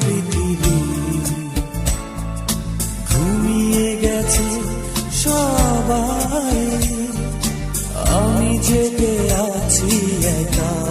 পৃথিবী। সবাই। আমি জেগে আছি একা।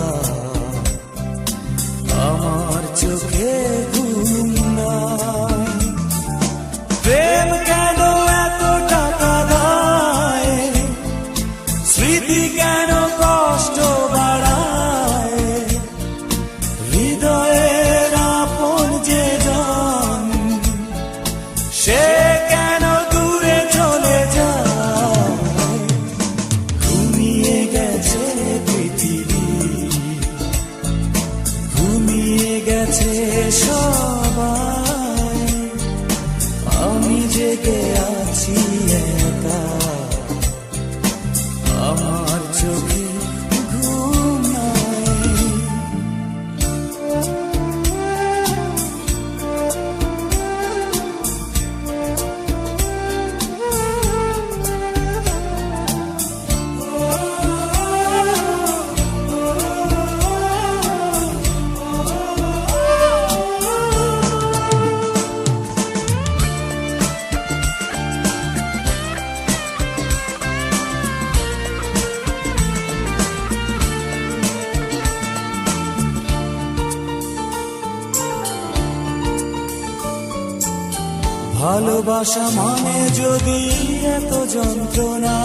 ভালোবাসা মানে যদি এত যন্ত্রণা,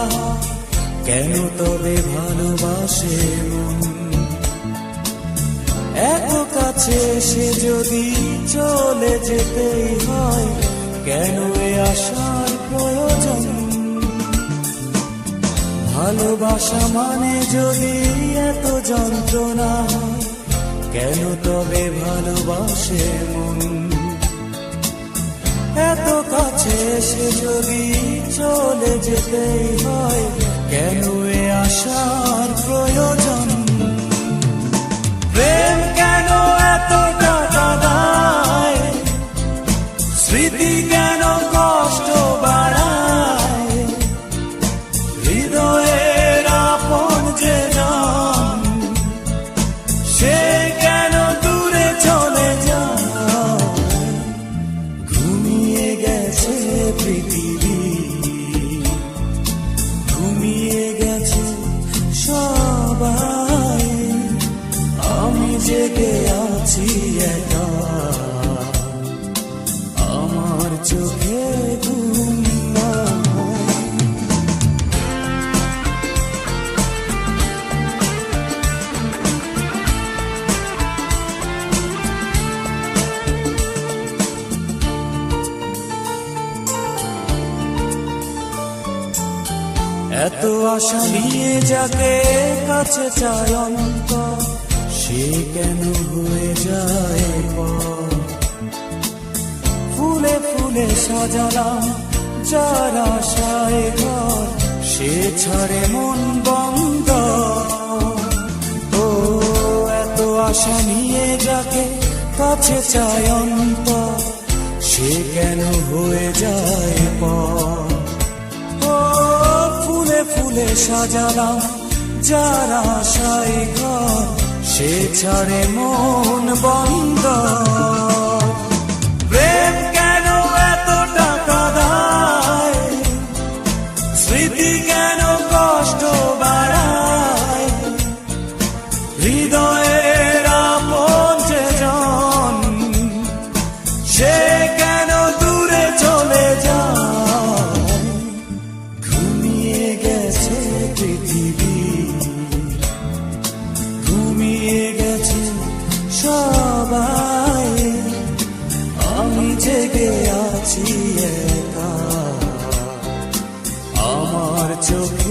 কেন তবে ভালোবাসে মন? এত কাছে সে যদি চলে যেতেই হয়, কেন এ আসার প্রয়োজন? ভালোবাসা মানে যদি এত যন্ত্রণা, কেন তবে ভালোবাসে মন? এত কাছে সে যদি চলে যেতেই পৃথিবী। ঘুমিয়ে গেছে সবাই। আমি জেগে আছি একা। আমার চোখে ঘুম এত আশা নিয়ে যাকে কাছে চায় অনন্ত সে কেন হয়ে যায় ফুলে ফুলে সাজালাম যার আশায় ঘর, সে ছাড়ে মন বন্ধ। ও, এত আশা নিয়ে যাকে কাছে চায় অন্ত সে কেন হয়ে যায় সাজালাম যারা আশায় ঘর সে ছাড়ে মন বন্ধ। সবাই আমি জেগে আছি একা। আমার চোখে